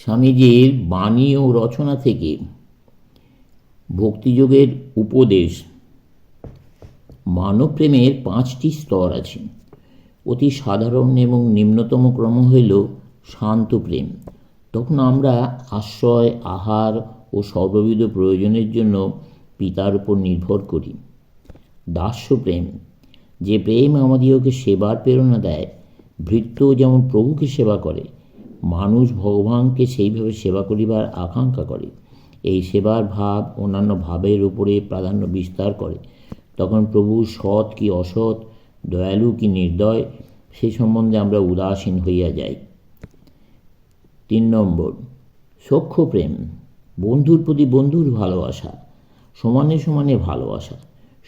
স্বামীজির বাণী ও রচনা থেকে ভক্তিযোগের উপদেশ। মানব প্রেমের পাঁচটি স্তর আছে। অতি সাধারণ এবং নিম্নতম ক্রম হইল শান্ত প্রেম তখন আমরা আশ্রয়, আহার ও সর্ববিধ প্রয়োজনের জন্য পিতার উপর নির্ভর করি। দাস্য প্রেম যে প্রেম আমাদিগকে সেবার প্রেরণা দেয়, ভৃত্য যেমন প্রভুকে সেবা করে মানুষ ভগবানকে সেইভাবে সেবা করিবার আকাঙ্ক্ষা করে। এই সেবার ভাব অন্যান্য ভাবের উপরে প্রাধান্য বিস্তার করে। তখন প্রভু সৎ কি অসৎ, দয়ালু কি নির্দয়, সে সম্বন্ধে আমরা উদাসীন হইয়া যাই। তিন নম্বর, সখ্য প্রেম। বন্ধুর প্রতি বন্ধুর ভালোবাসা, সমানে সমানে ভালোবাসা,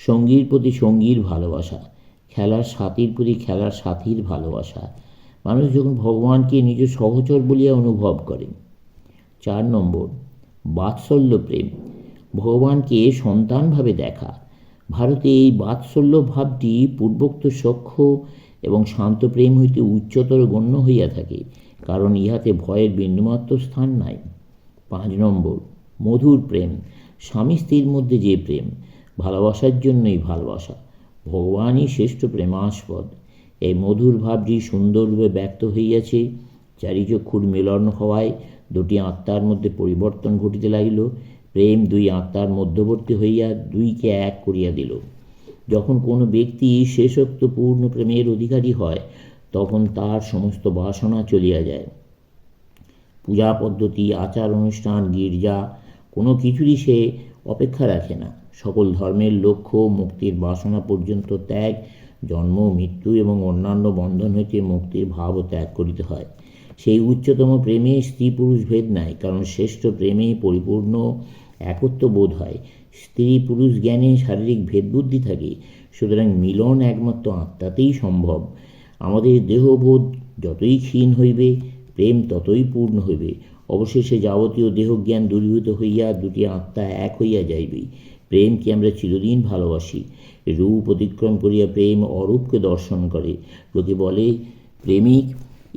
সঙ্গীর প্রতি সঙ্গীর ভালোবাসা, খেলার সাথীর প্রতি খেলার সাথীর ভালোবাসা মানুষ যখন ভগবানকে নিজ সহচর বলিয়া অনুভব করে। চার নম্বর, বাৎসল্য প্রেম। ভগবানকে সন্তানভাবে দেখা। ভারতে এই বাৎসল্য ভাবটি পূর্বোক্ত সখ্য এবং শান্ত প্রেম হইতে উচ্চতর গণ্য হইয়া থাকে, কারণ ইহাতে ভয়ের বিন্দুমাত্র স্থান নাই। পাঁচ নম্বর, মধুর প্রেম। স্বামী স্ত্রীর মধ্যে যে প্রেম, ভালোবাসার জন্যই ভালোবাসা। ভগবানই শ্রেষ্ঠ প্রেমাস্পদ। এই মধুর ভাবটি সুন্দররূপে ব্যক্ত হইয়াছে। চারিচক্ষুর মিলন হওয়ায় দুটি আত্মার মধ্যে পরিবর্তন ঘটিতে লাগিল। প্রেম দুই আত্মার মধ্যবর্তী হইয়া দুইকে এক করিয়া দিল। যখন কোনো ব্যক্তি শেষোক্ত পূর্ণ প্রেমের অধিকারী হয়, তখন তার সমস্ত বাসনা চলিয়া যায়। পূজা পদ্ধতি, আচার অনুষ্ঠান, গির্জা, কোনো কিছুরই সে অপেক্ষা রাখে না। সকল ধর্মের লক্ষ্য মুক্তির বাসনা পর্যন্ত ত্যাগ জন্ম, মৃত্যু এবং অন্যান্য বন্ধন হইতে মুক্তির ভাবও ত্যাগ করিতে হয়। সেই উচ্চতম প্রেমে স্ত্রী পুরুষ ভেদ নাই, কারণ শ্রেষ্ঠ প্রেমে পরিপূর্ণ একত্ব বোধ হয়। স্ত্রী পুরুষ জ্ঞানে শারীরিক ভেদবুদ্ধি থাকে, সুতরাং মিলন একমাত্র আত্মাতেই সম্ভব। আমাদের দেহবোধ যতই ক্ষীণ হইবে, প্রেম ততই পূর্ণ হইবে। অবশেষে যাবতীয় দেহজ্ঞান দূরীভূত হইয়া দুটি আত্মা এক হইয়া যাইবে প্রেমকে আমরা চিরদিন ভালোবাসি। রূপ অতিক্রম করিয়া প্রেম অরূপকে দর্শন করে। লোকে বলে, প্রেমিক,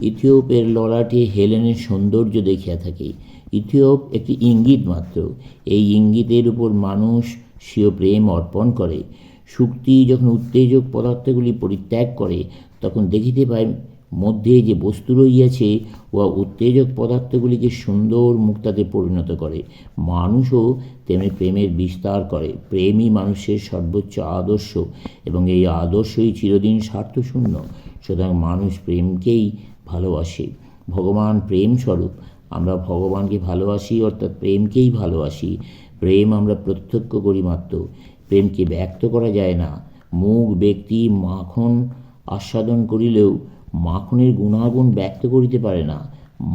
ইথিওপের ললাটে হেলেনের সৌন্দর্য দেখিয়া থাকে। ইথিওপ একটি ইঙ্গিত মাত্র। এই ইঙ্গিতের উপর মানুষ স্বীয় প্রেম অর্পণ করে। শুক্তি যখন উত্তেজক পদার্থগুলি পরিত্যাগ করে, তখন দেখিতে পায় মধ্যে যে বস্তু রইয়াছে উহা উত্তেজক পদার্থগুলিকে সুন্দর মুক্তাতে পরিণত করে। মানুষও তেমনি প্রেমের বিস্তার করে। প্রেমই মানুষের সর্বোচ্চ আদর্শ এবং এই আদর্শই চিরদিন স্বার্থশূন্য। সুতরাং মানুষ প্রেমকেই ভালোবাসে। ভগবান প্রেম স্বরূপ আমরা ভগবানকে ভালোবাসি, অর্থাৎ প্রেমকেই ভালোবাসি। প্রেম আমরা প্রত্যক্ষ করি মাত্র। প্রেমকে ব্যক্ত করা যায় না। মুখ, ব্যক্তি, মাখন আস্বাদন করিলেও মাখনের গুণাগুণ ব্যক্ত করিতে পারে না।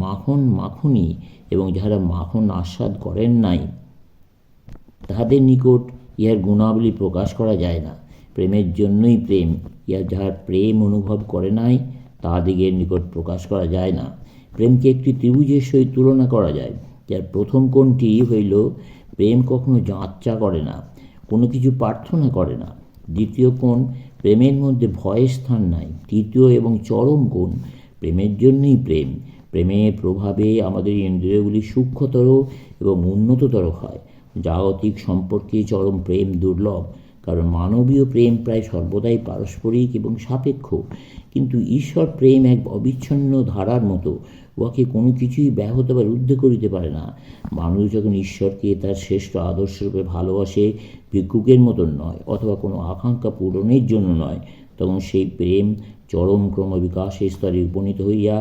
মাখন মাখনই এবং যাহারা মাখন আস্বাদ করেন নাই, তাহাদের নিকট ইহার গুণাবলী প্রকাশ করা যায় না। প্রেমের জন্যই প্রেম, ইহা যাহার প্রেম অনুভব করে নাই, তাহাদিগের নিকট প্রকাশ করা যায় না। প্রেমকে একটি ত্রিভুজের সহিত তুলনা করা যায়, যার প্রথম কোণটি হইল, প্রেম কখনো যাচ্চা করে না, কোনো কিছু প্রার্থনা করে না। দ্বিতীয় কোণ প্রেমের মধ্যে ভয়ের স্থান নাই। তৃতীয় এবং চরম কোণ প্রেমের জন্যই প্রেম। প্রেমের প্রভাবে আমাদের ইন্দ্রিয়গুলি সূক্ষ্মতর এবং উন্নততর হয়। জাগতিক সম্পর্কে চরম প্রেম দুর্লভ, কারণ মানবীয় প্রেম প্রায় সর্বদাই পারস্পরিক এবং সাপেক্ষ। কিন্তু ঈশ্বর প্রেম এক অবিচ্ছিন্ন ধারার মতো উহাকে কোনো কিছুই ব্যাহত বা রুদ্ধ করিতে পারে না। মানুষ যখন ঈশ্বরকে তার শ্রেষ্ঠ আদর্শরূপে ভালোবাসে, ভিক্ষুকের মতন নয়, অথবা কোনো আকাঙ্ক্ষা পূরণের জন্য নয়, তখন সেই প্রেম চরম ক্রম বিকাশের স্তরে উপনীত হইয়া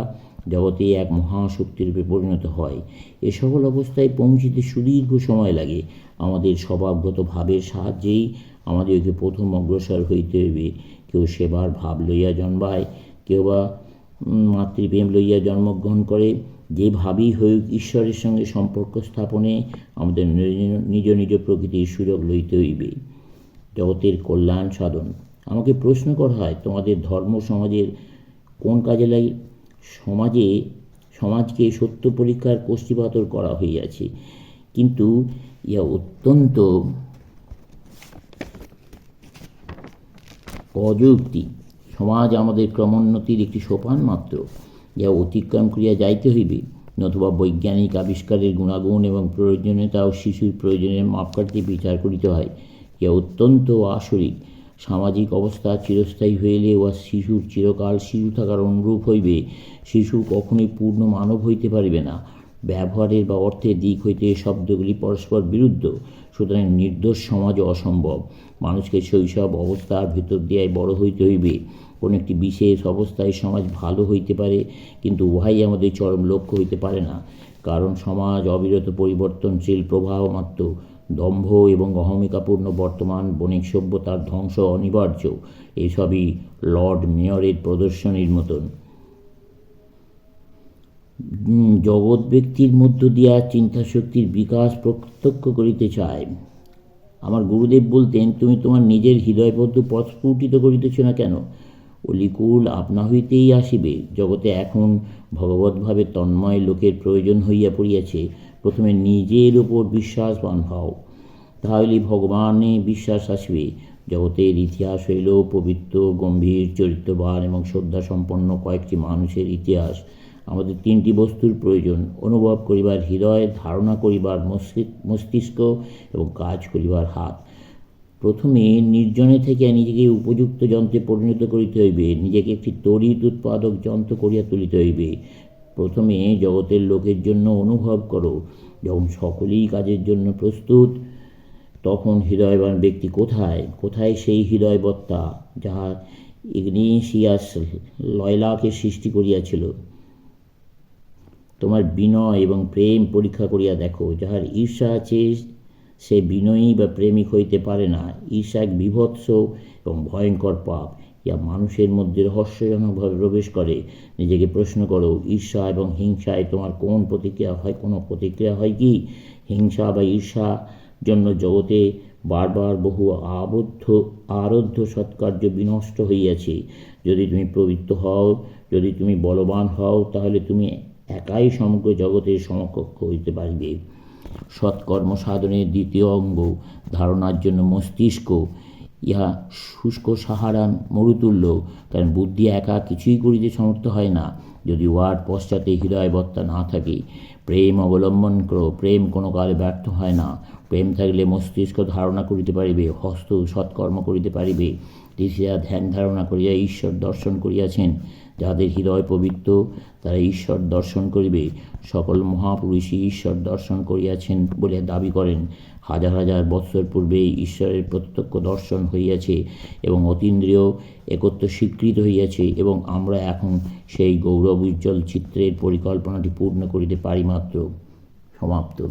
জগতে এক মহাশক্তিরূপে পরিণত হয়। এ সকল অবস্থায় পৌঁছিতে সুদীর্ঘ সময় লাগে। আমাদের স্বভাবগত ভাবের সাহায্যেই আমাদেরকে প্রথম অগ্রসর হইতে হইবে। কেউ সেবার ভাব লইয়া জন্মায়, কেউ বা মাতৃপ্রেম লইয়া জন্মগ্রহণ করে, যে ভাবই হউক ঈশ্বরের সঙ্গে সম্পর্ক স্থাপনে আমাদের নিজ নিজ প্রকৃতির সুযোগ লইতে হইবে। জগতের কল্যাণ সাধন। আমাকে প্রশ্ন করা হয়, তোমাদের ধর্ম সমাজের কোন কাজে লাগে সমাজে, সমাজকে সত্য পরীক্ষার কোষ্ঠীপাতর করা হইয়াছে। কিন্তু ইহা অত্যন্ত অযুক্তি। সমাজ আমাদের ক্রমোন্নতির একটি সোপান মাত্র, যা অতিক্রম করিয়া যাইতে হইবে, নতুবা বৈজ্ঞানিক আবিষ্কারের গুণাগুণ এবং প্রয়োজনীয়তা ও শিশুর প্রয়োজনের মাপকাঠি বিচার করিতে হয় ইহা অত্যন্ত আসরিক। সামাজিক অবস্থা চিরস্থায়ী হইলে উহা শিশুর চিরকাল শিশু থাকার অনুরূপ হইবে, শিশু কখনোই পূর্ণ মানব হইতে পারিবে না। ব্যবহারের বা অর্থের দিক হইতে শব্দগুলি পরস্পর বিরুদ্ধ, সুতরাং নির্দোষ সমাজ অসম্ভব। মানুষকে শৈশব অবস্থার ভিতর দিয়ে বড় হইতে হইবে। কোনো একটি বিশেষ অবস্থায় সমাজ ভালো হইতে পারে, কিন্তু উহাই আমাদের চরম লক্ষ্য হইতে পারে না। কারণ সমাজ অবিরত পরিবর্তনশীল প্রবাহ মাত্র, দম্ভ এবং অহমিকাপূর্ণ বর্তমান বণিক সভ্যতার ধ্বংস অনিবার্য, এসবই লর্ড মেয়রের প্রদর্শনীর মতন। জগৎ ব্যক্তির মধ্য দিয়া চিন্তাশক্তির বিকাশ প্রত্যক্ষ করিতে চায়। আমার গুরুদেব বলতেন, তুমি তোমার নিজের হৃদয়বদ্ধ পথ স্ফুটিত করিতেছ না কেন? অলিকুল আপনা হইতেই আসিবে। জগতে এখন ভগবতভাবে তন্ময় লোকের প্রয়োজন হইয়া পড়িয়াছে, প্রথমে নিজের উপর বিশ্বাসবান হও, তাহলে ভগবানে বিশ্বাস আসবে। জগতের ইতিহাস হইল পবিত্র, গম্ভীর, চরিত্রবান এবং শ্রদ্ধা সম্পন্ন কয়েকটি মানুষের ইতিহাস। আমাদের তিনটি বস্তুর প্রয়োজন, অনুভব করিবার হৃদয়, ধারণা করিবার মস্তি- মস্তিষ্ক এবং কাজ করিবার হাত। প্রথমে নির্জনে থেকে নিজেকে উপযুক্ত যন্ত্রে পরিণত করিতে হইবে, নিজেকে একটি তড়িৎ উৎপাদক যন্ত্র করিয়া তুলিতে হইবে। প্রথমে জগতের লোকের জন্য অনুভব করো, যখন সকলেই কাজের জন্য প্রস্তুত, তখন হৃদয়বান ব্যক্তি কোথায়? কোথায় সেই হৃদয়বত্তা যাহা ইগনিশিয়াস লয়লাকে সৃষ্টি করিয়াছিল? তোমার বিনয় এবং প্রেম পরীক্ষা করিয়া দেখো, যাহার ঈর্ষা আছে সে বিনয়ী বা প্রেমিক হইতে পারে না। ঈর্ষা এক বিভৎস এবং ভয়ঙ্কর পাপ। ইয়া মানুষের মধ্যে রহস্যজনকভাবে প্রবেশ করে। নিজেকে প্রশ্ন করো, ঈর্ষা এবং হিংসায় তোমার কোন প্রতিক্রিয়া হয়, কোনো প্রতিক্রিয়া হয় কি? হিংসা বা ঈর্ষা জন্য জগতে বারবার বহু আবদ্ধ, আরধ্য সৎকার্য বিনষ্ট হইয়াছে। যদি তুমি প্রবৃত্ত হও, যদি তুমি বলবান হও, তাহলে তুমি একাই সমগ্র জগতের সমকক্ষ হইতে পারিবে। সৎকর্ম সাধনের দ্বিতীয় অঙ্গ ধারণার জন্য মস্তিষ্ক। ইহা শুষ্ক সাহারান মরুতুল্য। কারণ বুদ্ধি একা কিছুই করিতে সমর্থ হয় না। যদি উহার পশ্চাতে হৃদয়বত্তা না থাকে, প্রেম অবলম্বন করো, প্রেম কোনো কালে ব্যর্থ হয় না। প্রেম থাকলে মস্তিষ্ক ধারণা করিতে পারিবে, হস্ত সৎকর্ম করিতে পারিবে। ঋষিরা ধ্যান ধারণা করিয়া ঈশ্বর দর্শন করিয়াছেন। যাদের হৃদয় পবিত্র, তারা ঈশ্বর দর্শন করিবে। সকল মহাপুরুষই ঈশ্বর দর্শন করিয়াছেন বলে দাবি করেন। হাজার হাজার বৎসর পূর্বে ঈশ্বরের প্রত্যক্ষ দর্শন হইয়াছে এবং অতীন্দ্রিয় একত্র স্বীকৃত হইয়াছে এবং আমরা এখন সেই গৌরব উজ্জ্বল চিত্রের পরিকল্পনাটি পূর্ণ করিতে পারি মাত্র সমাপ্ত।